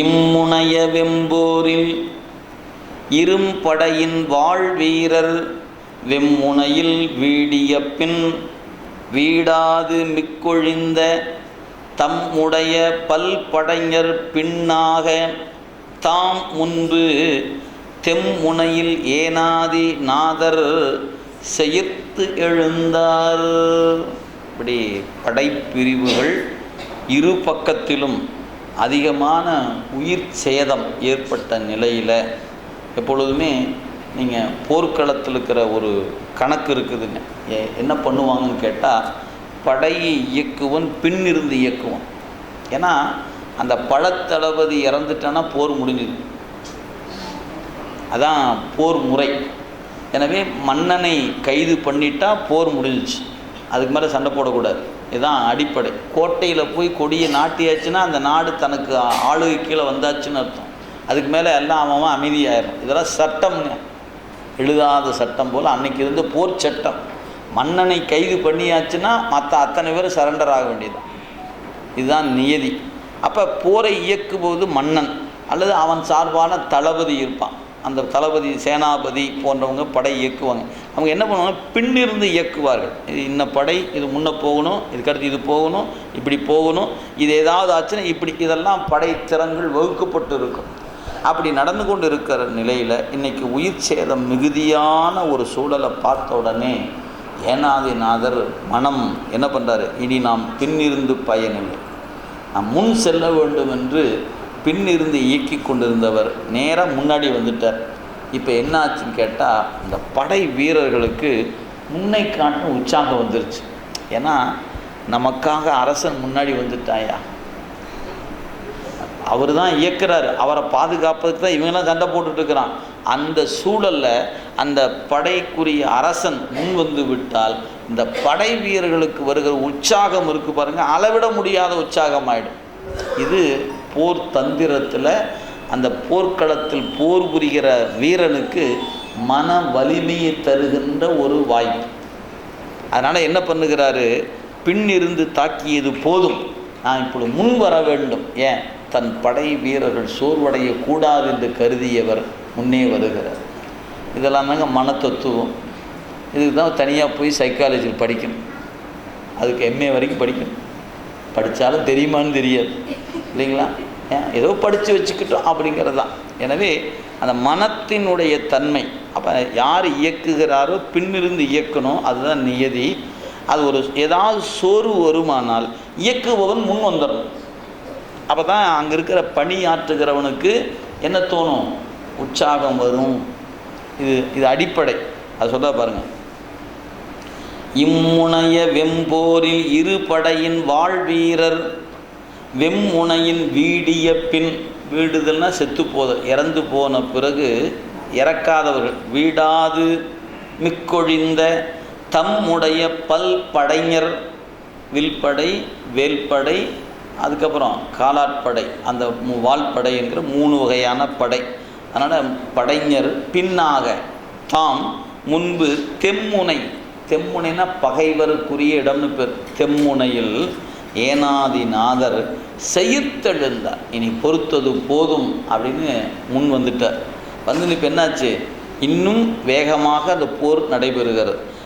இம்முனைய வெம்போரில் இரும்படையின் வாழ்வீரர் வெம்முனையில் வீடிய பின் வீடாது மிக்கொழிந்த தம்முடைய பல்படைஞர் பின்னாக தாம் முன்பு தெம்முனையில் ஏனாதி நாதர் செய்து எழுந்தார். இப்படி படைப்பிரிவுகள் இரு பக்கத்திலும் அதிகமான உயிர் சேதம் ஏற்பட்ட நிலையில் எப்பொழுதுமே நீங்கள் போர்க்களத்தில் இருக்கிற ஒரு கணக்கு இருக்குதுங்க. என்ன பண்ணுவாங்கன்னு கேட்டால் படையை இயக்குவன் பின்னிருந்து இயக்குவான். ஏன்னா அந்த பழத்தளபதி இறந்துட்டானா போர் முடிஞ்சுது. அதான் போர் முறை. எனவே மன்னனை கைது பண்ணிட்டா போர் முடிஞ்சிச்சு. அதுக்கு மேலே சண்டை போடக்கூடாது. இதுதான் அடிப்படை. கோட்டையில் போய் கொடியை நாட்டியாச்சுன்னா அந்த நாடு தனக்கு ஆளுகை கீழே வந்தாச்சுன்னு அர்த்தம். அதுக்கு மேலே எல்லாம் அவன் அவன் அமைதியாயிரும் இதெல்லாம் சட்டம்ங்க எழுதாத சட்டம் போல் அன்னைக்கு இருந்து போர் சட்டம். மன்னனை கைது பண்ணியாச்சுன்னா மற்ற அத்தனை பேரும் சரண்டர் ஆக வேண்டியதுதான். இதுதான் நியதி. அப்போ போரை இயக்கும்போது மன்னன் அல்லது அவன் சார்பான தளபதி இருப்பான். அந்த தளபதி சேனாபதி போன்றவங்க படை இயக்குவாங்க. அவங்க என்ன பண்ணுவாங்க பின்னிருந்து இயக்குவார்கள். இது இன்ன படை இது முன்னே போகணும் இதுக்கடுத்து இது போகணும் இப்படி போகணும் இது ஏதாவது ஆச்சுன்னா இப்படி இதெல்லாம் படை திறன்கள் வகுக்கப்பட்டு இருக்கும் அப்படி நடந்து கொண்டு இருக்கிற நிலையில் இன்றைக்கி உயிர் சேதம் மிகுதியான ஒரு சூழலை பார்த்த உடனே ஏனாதிநாதர் மனம் என்ன பண்ணுறாரு இனி நாம் பின்னிருந்து பயனில்லை. நாம் முன் செல்ல வேண்டும் என்று பின்னிருந்து இயக்கி கொண்டிருந்தவர் நேராக முன்னாடி வந்துட்டார். இப்போ என்ன ஆச்சுன்னு கேட்டால் இந்த படை வீரர்களுக்கு முன்னை காட்டும் உற்சாகம் வந்துருச்சு. ஏன்னா நமக்காக அரசன் முன்னாடி வந்துட்டாயா? அவர் தான் இயக்கிறார். அவரை பாதுகாப்பதுக்கு தான் இவங்கெல்லாம் சண்டை போட்டுட்ருக்கிறான் அந்த சூழலில் அந்த படைக்குரிய அரசன் முன் வந்து விட்டால் இந்த படை வீரர்களுக்கு வருகிற உற்சாகம் இருக்குது பாருங்கள் அளவிட முடியாத உற்சாகம் ஆகிடும் இது போர் தந்திரத்தில் அந்த போர்க்களத்தில் போர் புரிகிற வீரனுக்கு மன வலிமையை தருகின்ற ஒரு வாய்ப்பு அதனால் என்ன பண்ணுகிறாரு? பின் இருந்து தாக்கியது போதும். நான் இப்படி முன் வர வேண்டும். ஏன்? தன் படை வீரர்கள் சோர்வடைய கூடாது என்று கருதியவர் முன்னே வருகிறார். இதெல்லாம் தாங்க மன தத்துவம் இதுக்கு தான் தனியாக போய் சைக்காலஜியில் படிக்கணும். அதுக்கு எம்ஏ வரைக்கும் படிக்கணும். படித்தாலும் தெரியுமான்னு தெரியாது. இல்லைங்களா? ஏன் ஏதோ படித்து வச்சுக்கிட்டோம் அப்படிங்கிறது தான். எனவே அந்த மனத்தினுடைய தன்மை அப்போ யார் இயக்குகிறாரோ பின்னிருந்து இயக்கணும் அதுதான் நியதி. அது ஒரு ஏதாவது சோர்வு வருமானால் இயக்குபவன் முன் வந்துடணும் அப்போ தான் அங்கே இருக்கிற பணியாற்றுகிறவனுக்கு என்ன தோணும்? உற்சாகம் வரும். இது இது அடிப்படை. அது சொல்ல பாருங்கள் இம்முனைய வெம்போரில் இரு படையின் வாழ்வீரர் வெம்முனையின் வீடிய பின் வீடுதல்னா செத்து போத இறந்து போன பிறகு இறக்காதவர்கள் வீடாது மிக்கொழிந்த தம்முடைய பல் படைஞர் வில்படை வேல்படை அதுக்கப்புறம் காலாட்படை அந்த வால்படைங்கிற மூணு வகையான படை. அதனால் படைஞர் பின்னாக தாம் முன்பு தெம்முனை தெம்முனைனா பகைவருக்குரிய இடம்னு பேர். தெம்முனையில் ஏனாதிநாதர் செயிர்த்தெழுந்தார் இனி பொறுத்தது போதும் அப்படின்னு முன் வந்துட்டார். வந்து இப்போ என்னாச்சு? இன்னும் வேகமாக அந்த போர் நடைபெறுகிறது.